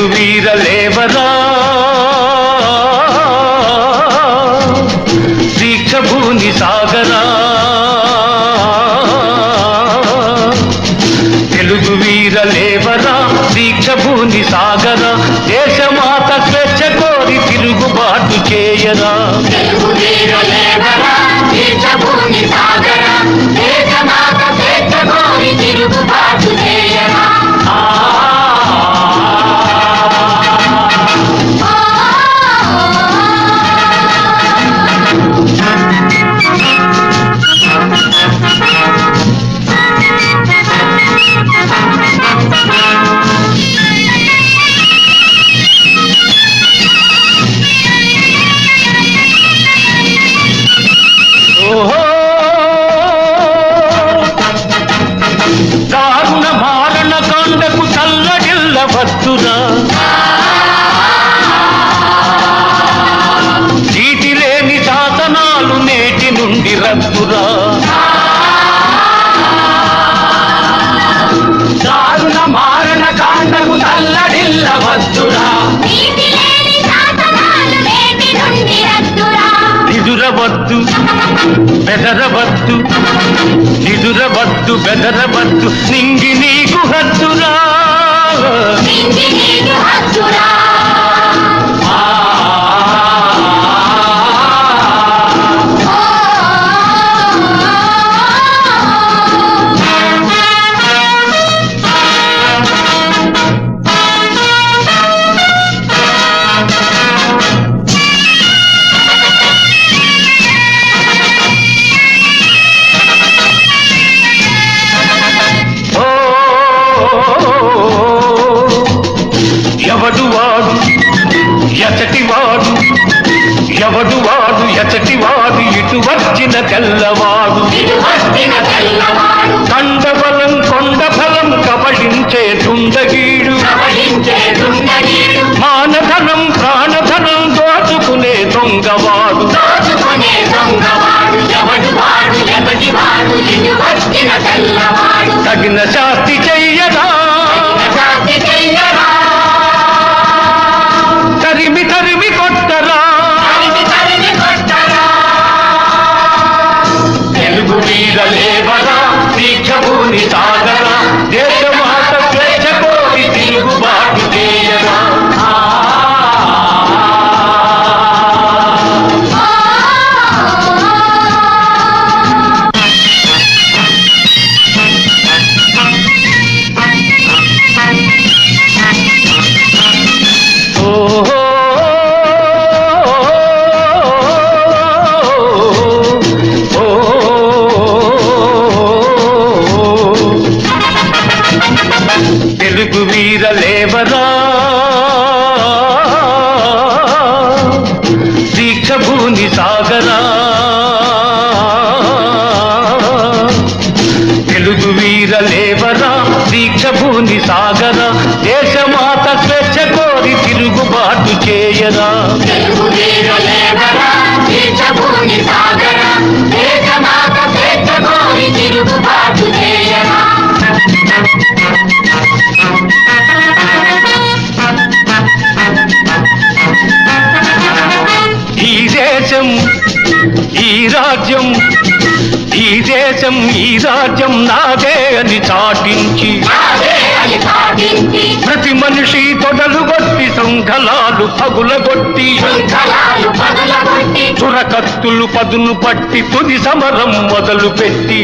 తెలుగు దీక్ష భూమి సాగరా? తెలుగు వీర లేవరా? దీక్ష భూమి సాగరా? దేశమాత స్వేచ్ఛ కోరి తిరుగుబాటు చేయరా? తెలుగు వీరలేవరా దీక్షభూని సాగరా? భక్తుడా చీటి లేని శాసనాలు నేటి నుండి రద్దురా. దారుణ మారణ బెదరవద్దు. నిదురవద్దు బెదరవద్దు. నింగి నీకు హద్దురా. నింగి నీకు హద్దురా ఎవడు వాడు ఎచటి వాడు ఎవడు వాడు ఎచటి వాడు ఇటు వచ్చిన తెల్లవాడు. తెల్లవాడు దీక్ష సాగరా. తెలుగు వీర లేవరా దీక్షభూని సాగరా. దేశమాత స్వేచ్ఛ కోరి తిరుగుబాటు చేయరా. తెలుగు వీరులేవరా తీర్చభూమి రాజ్యం ఈ దేశం ఈ రాజ్యం నాదే అని చాటించి ప్రతి మనిషి తొడలు కొట్టి శృంఖలాలు పగులగొట్టి చురకత్తులు పదును పట్టి తుది సమరం మొదలు పెట్టి